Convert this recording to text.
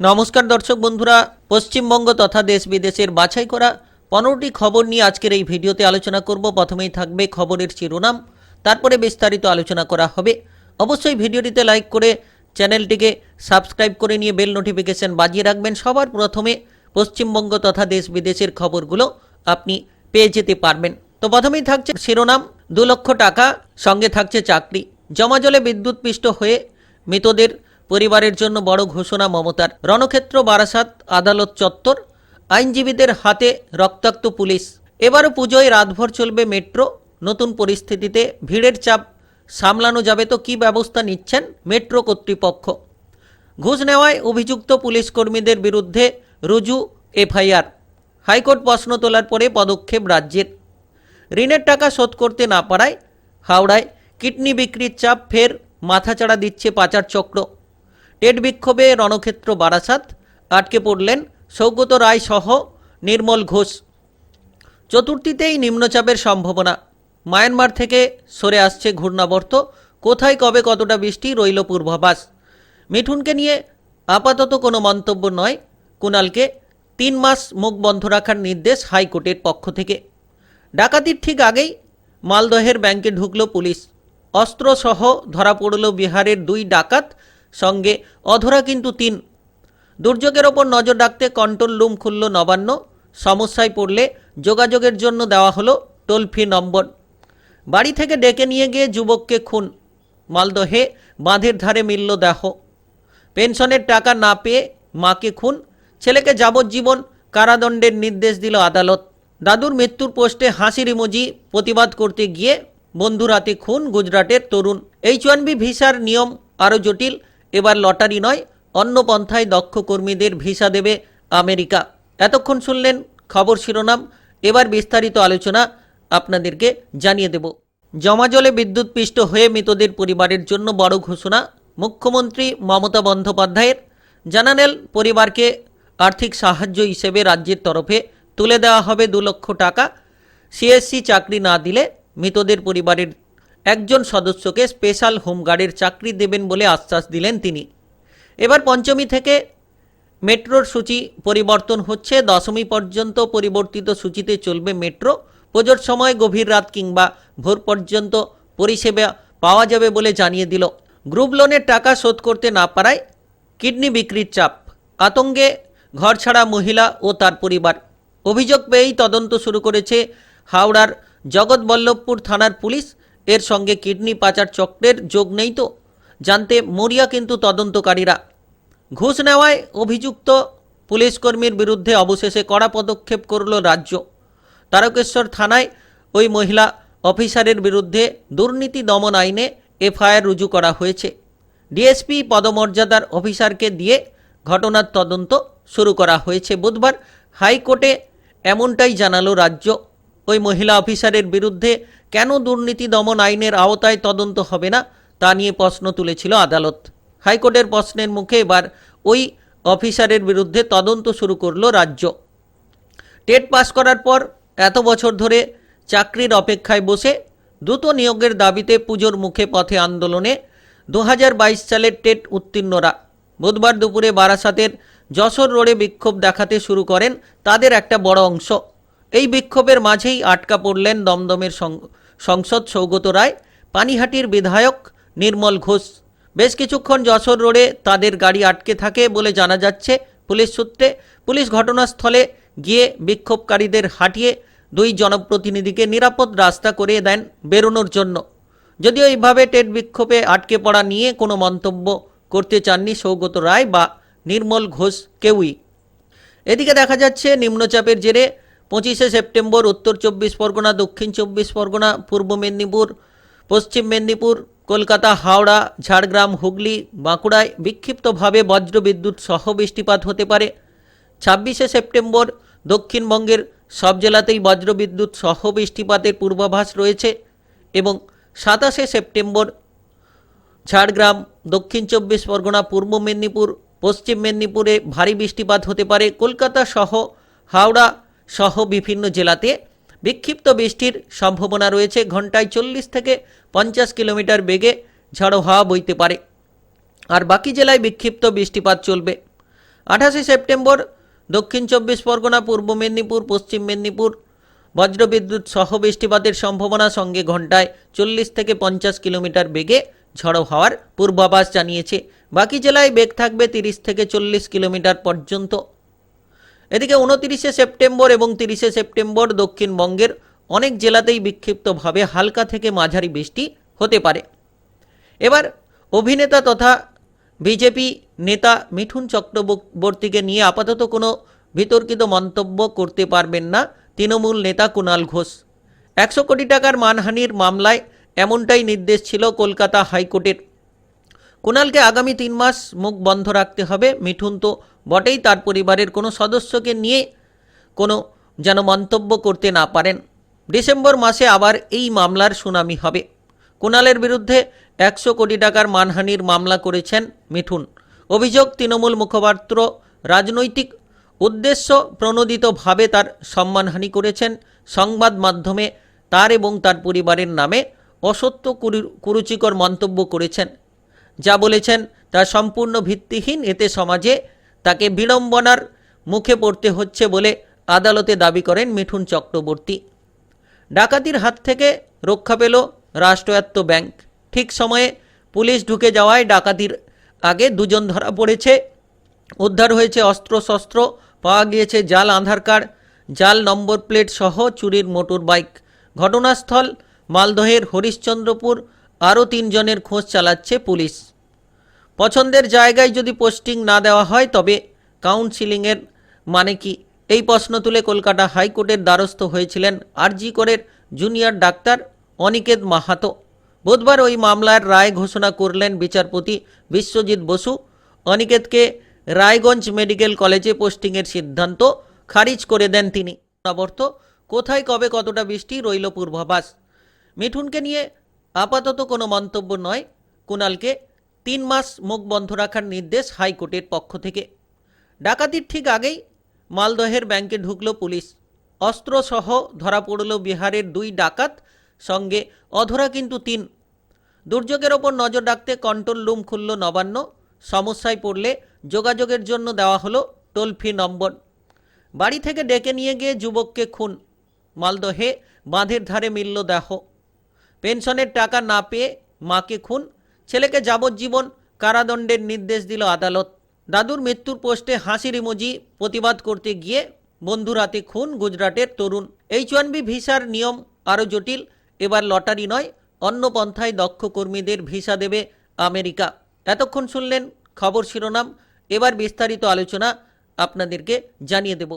নমস্কার দর্শক বন্ধুরা, পশ্চিমবঙ্গ তথা দেশ বিদেশের বাছাই করা পনেরোটি খবর নিয়ে আজকের এই ভিডিওতে আলোচনা করব। প্রথমেই থাকবে খবরের শিরোনাম, তারপরে বিস্তারিত আলোচনা করা হবে। অবশ্যই ভিডিওটিতে লাইক করে চ্যানেলটিকে সাবস্ক্রাইব করে নিয়ে বেল নোটিফিকেশন বাজিয়ে রাখবেন। সবার প্রথমে পশ্চিমবঙ্গ তথা দেশ বিদেশের খবরগুলো আপনি পেয়ে যেতে পারবেন। তো প্রথমেই থাকছে শিরোনাম, দু লক্ষ টাকা, সঙ্গে থাকছে চাকরি। জমাজলে বিদ্যুৎ পিষ্ট হয়ে মৃতদের পরিবারের জন্য বড় ঘোষণা মমতার। রণক্ষেত্র, বারাসাত, আদালত চত্বর। আইনজীবীদের হাতে রক্তাক্ত পুলিশ। এবারও পুজোয় রাতভর চলবে মেট্রো। নতুন পরিস্থিতিতে ভিড়ের চাপ। সামলানো যাবে তো কী ব্যবস্থা নিচ্ছেন মেট্রো কর্তৃপক্ষ? ঘুষ নেওয়ায় অভিযুক্ত পুলিশ কর্মীদের বিরুদ্ধে রুজু, এফআইআর। হাইকোর্ট প্রশ্ন তোলার পরে পদক্ষেপ রাজ্যের। ঋণের টাকা শোধ করতে না পারায় হাওড়ায় কিডনি বিক্রির চাপ ফের মাথাচাড়া দিচ্ছে পাচার চক্র। টেট বিক্ষোভে রণক্ষেত্র বারাসাত। আটকে পড়লেন সৌগত রায় সহ নির্মল ঘোষ। চতুর্থীতেই নিম্নচাপের সম্ভাবনা। মায়ানমার থেকে সরে আসছে ঘূর্ণাবর্ত। কোথায়, কবে, কতটা বৃষ্টি রইল পূর্বাভাস? মিঠুনকে নিয়ে আপাতত কোনো মন্তব্য নয়। কুণালকে তিন মাস মুখ বন্ধ রাখার নির্দেশ হাইকোর্টের পক্ষ থেকে। ডাকাতির ঠিক আগেই মালদহের ব্যাংকে ঢুকল পুলিশ। অস্ত্রসহ ধরা পড়ল বিহারের দুই ডাকাত সঙ্গে অধরা কিন্তু তিন। দুর্যোগের ওপর নজর রাখতে কন্ট্রোল রুম খুলল নবান্ন। সমস্যায় পড়লে যোগাযোগের জন্য দেওয়া হলো টোল ফ্রি নম্বর। বাড়ি থেকে ডেকে নিয়ে গিয়ে যুবককে খুন। মালদহে বাঁধের ধারে মিলল দেহ। পেনশনের টাকা না পেয়ে মাকে খুন। ছেলেকে যাবজ্জীবন কারাদণ্ডের নির্দেশ দিল আদালত। দাদুর মৃত্যুর পোস্টে হাসির ইমোজি প্রতিবাদ করতে গিয়ে বন্ধু রাতে খুন গুজরাটের তরুণ। এইচ ওয়ান বি ভিসার নিয়ম আরও জটিল। এবার লটারি নয়, অন্য পন্থায় দক্ষ কর্মীদের ভিসা দেবে আমেরিকা। এতক্ষণ শুনলেন খবর শিরোনাম। এবার বিস্তারিত আলোচনা আপনাদেরকে জানিয়ে দেব। জমাজলে বিদ্যুৎ পিষ্ট হয়ে মৃতদের পরিবারের জন্য বড় ঘোষণা, মুখ্যমন্ত্রী মমতা বন্দ্যোপাধ্যায়ের। জানালেন, পরিবারকে আর্থিক সাহায্য হিসেবে রাজ্যের তরফে তুলে দেওয়া হবে দু লক্ষ টাকা। সিএসসি চাকরি না দিলে মৃতদের পরিবারের একজন সদস্যকে স্পেশাল হোমগার্ডের চাকরি দেবেন বলে আশ্বাস দিলেন তিনি। এবার পঞ্চমী থেকে মেট্রোর সূচি পরিবর্তন হচ্ছে। দশমী পর্যন্ত পরিবর্তিত সূচিতে চলবে মেট্রো। পুজোর সময় গভীর রাত কিংবা ভোর পর্যন্ত পরিষেবা পাওয়া যাবে বলে জানিয়ে দিল। গ্রুপ লোনের টাকা শোধ করতে না পারায় কিডনি বিক্রির চাপ, আতঙ্কে ঘর ছাড়া মহিলা ও তার পরিবার। অভিযোগ পেয়েই তদন্ত শুরু করেছে হাওড়ার জগৎবল্লভপুর থানার পুলিশ। এর সঙ্গে কিডনি পাচার চক্রের যোগ নেই তো? জানতে মরিয়া কিন্তু তদন্তকারীরা। ঘুষ নেওয়ায় অভিযুক্ত পুলিশকর্মীর বিরুদ্ধে অবশেষে কড়া পদক্ষেপ করল রাজ্য। তারকেশ্বর থানায় ওই মহিলা অফিসারের বিরুদ্ধে দুর্নীতি দমন আইনে এফআইআর রুজু করা হয়েছে। ডিএসপি পদমর্যাদার অফিসারকে দিয়ে ঘটনার তদন্ত শুরু করা হয়েছে বুধবার। হাইকোর্টে এমনটাই জানালো রাজ্য। ওই মহিলা অফিসারের বিরুদ্ধে কেন দুর্নীতি দমন আইনের আওতায় তদন্ত হবে না, তা নিয়ে প্রশ্ন তুলেছিল আদালত। হাইকোর্টের প্রশ্নের মুখে এবার ওই অফিসারের বিরুদ্ধে তদন্ত শুরু করল রাজ্য। টেট পাস করার পর এত বছর ধরে চাকরির অপেক্ষায় বসে দ্রুত নিয়োগের দাবিতে পুজোর মুখে পথে আন্দোলনে দু হাজার বাইশ সালের টেট উত্তীর্ণরা। বুধবার দুপুরে বারাসাতের যশোর রোডে বিক্ষোভ দেখাতে শুরু করেন তাদের একটা বড় অংশ। এই বিক্ষোভের মাঝেই আটকা পড়লেন দমদমের সংসদ সৌগত রায়, পানিহাটির বিধায়ক নির্মল ঘোষ। বেশ কিছুক্ষণ যশোর রোডে তাদের গাড়ি আটকে থাকে বলে জানা যাচ্ছে পুলিশ সূত্রে। পুলিশ ঘটনাস্থলে গিয়ে বিক্ষোভকারীদের হাঁটিয়ে দুই জনপ্রতিনিধিকে নিরাপদ রাস্তা করে দেন বেরোনোর জন্য। যদিও এইভাবে টেট বিক্ষোভে আটকে পড়া নিয়ে কোনো মন্তব্য করতে চাননি সৌগত রায় বা নির্মল ঘোষ কেউই। এদিকে দেখা যাচ্ছে, নিম্নচাপের জেরে পঁচিশে সেপ্টেম্বর, উত্তর চব্বিশ পরগনা, দক্ষিণ চব্বিশ পরগনা, পূর্ব মেদিনীপুর, পশ্চিম মেদিনীপুর, কলকাতা, হাওড়া, ঝাড়গ্রাম, হুগলি, বাঁকুড়ায় বিক্ষিপ্তভাবে বজ্রবিদ্যুৎ সহ বৃষ্টিপাত হতে পারে। ছাব্বিশে সেপ্টেম্বর, দক্ষিণবঙ্গের সব জেলাতেই বজ্রবিদ্যুৎ সহ বৃষ্টিপাতের পূর্বাভাস রয়েছে এবং সাতাশে সেপ্টেম্বর, ঝাড়গ্রাম, দক্ষিণ চব্বিশ পরগনা, পূর্ব মেদিনীপুর, পশ্চিম মেদিনীপুরে ভারী বৃষ্টিপাত হতে পারে। কলকাতা সহ হাওড়া সহ বিভিন্ন জেলাতে বিক্ষিপ্ত বৃষ্টির সম্ভাবনা রয়েছে। ঘন্টায় চল্লিশ থেকে পঞ্চাশ কিলোমিটার বেগে ঝড়ো হাওয়া বইতে পারে। আর বাকি জেলায় বিক্ষিপ্ত বৃষ্টিপাত চলবে। আঠাশে সেপ্টেম্বর, দক্ষিণ চব্বিশ পরগনা, পূর্ব মেদিনীপুর, পশ্চিম মেদিনীপুর, বজ্রবিদ্যুৎ সহ বৃষ্টিপাতের সম্ভাবনা সঙ্গে ঘন্টায় চল্লিশ থেকে পঞ্চাশ কিলোমিটার বেগে ঝড়ো হওয়ার পূর্বাভাস জানিয়েছে। বাকি জেলায় বেগ থাকবে তিরিশ থেকে চল্লিশ কিলোমিটার পর্যন্ত। এদিকে উনতিরিশে সেপ্টেম্বর এবং তিরিশে সেপ্টেম্বর দক্ষিণবঙ্গের অনেক জেলাতেই বিক্ষিপ্তভাবে হালকা থেকে মাঝারি বৃষ্টি হতে পারে। এবার অভিনেতা তথা বিজেপি নেতা মিঠুন চক্রবর্তীকে নিয়ে আপাতত কোনো বিতর্কিত মন্তব্য করতে পারবেন না তৃণমূল নেতা কুণাল ঘোষ। একশো কোটি টাকার মানহানির মামলায় এমনটাই নির্দেশ ছিল কলকাতা হাইকোর্টের। কুণালকে আগামী তিন মাস মুখ বন্ধ রাখতে হবে। মিঠুন তো বটেই তার পরিবারের কোনো সদস্যকে নিয়ে কোনো যেন মন্তব্য করতে না পারেন। ডিসেম্বর মাসে আবার এই মামলার শুনানি হবে। কুণালের বিরুদ্ধে একশো কোটি টাকার মানহানির মামলা করেছেন মিঠুন। অভিযোগ তৃণমূল মুখপাত্র রাজনৈতিক উদ্দেশ্য প্রণোদিতভাবে তার সম্মানহানি করেছেন। সংবাদ মাধ্যমে তার এবং তার পরিবারের নামে অসত্য কুরু- কুরুচিকর মন্তব্য করেছেন। যা বলেছেন, তা সম্পূর্ণ ভিত্তিহীন। এতে সমাজে তাকে বিড়ম্বনার মুখে পড়তে হচ্ছে বলে আদালতে দাবি করেন মিঠুন চক্রবর্তী। ডাকাতির হাত থেকে রক্ষা পেল রাষ্ট্রায়ত্ত ব্যাংক। ঠিক সময়ে পুলিশ ঢুকে যাওয়ায় ডাকাতির আগে দুজন ধরা পড়েছে। উদ্ধার হয়েছে অস্ত্রশস্ত্র, পাওয়া গিয়েছে জাল, আধার কার্ড, জাল নম্বর প্লেট সহ চুরির মোটর বাইক ঘটনাস্থল মালদহের হরিশ্চন্দ্রপুর আরও তিনজনের খোঁজ চালাচ্ছে পুলিশ। পছন্দের জায়গায় যদি পোস্টিং না দেওয়া হয়, তবে কাউন্সিলিংয়ের মানে কি? এই প্রশ্ন তুলে কলকাতা হাইকোর্টের দ্বারস্থ হয়েছিলেন আরজি করের জুনিয়র ডাক্তার অনিকেত মাহাতো। বুধবার ওই মামলার রায় ঘোষণা করলেন বিচারপতি বিশ্বজিৎ বসু। অনিকেতকে রায়গঞ্জ মেডিকেল কলেজে পোস্টিংয়ের সিদ্ধান্ত খারিজ করে দেন তিনি। আবর্ত কোথায়, কবে, কতটা বৃষ্টি, রইল পূর্বাভাস। মিঠুনকে নিয়ে আপাতত কোনো মন্তব্য নয়। কুণালকে তিন মাস মুখ বন্ধ রাখার নির্দেশ হাইকোর্টের পক্ষ থেকে। ডাকাতির ঠিক আগেই মালদহের ব্যাংকে ঢুকল পুলিশ। অস্ত্রসহ ধরা পড়ল বিহারের দুই ডাকাত, সঙ্গে অধরা কিন্তু তিন। দুর্যোগের ওপর নজর রাখতে কন্ট্রোল রুম খুলল নবান্ন। সমস্যায় পড়লে যোগাযোগের জন্য দেওয়া হলো টোল ফ্রি নম্বর। বাড়ি থেকে ডেকে নিয়ে গিয়ে যুবককে খুন। মালদহে বাঁধের ধারে মিলল দেহ। পেনশনের টাকা না পেয়ে মাকে খুন। ছেলেকে যাবজ্জীবন কারাদণ্ডের নির্দেশ দিল আদালত। দাদুর মৃত্যুর পোস্টে হাসির ইমোজি প্রতিবাদ করতে গিয়ে বন্ধুরাতে খুন গুজরাটের তরুণ। এইচ ওয়ান বি ভিসার নিয়ম আরও জটিল। এবার লটারি নয়, অন্য পন্থায় দক্ষ কর্মীদের ভিসা দেবে আমেরিকা। এতক্ষণ শুনলেন খবর শিরোনাম। এবার বিস্তারিত আলোচনা আপনাদেরকে জানিয়ে দেব।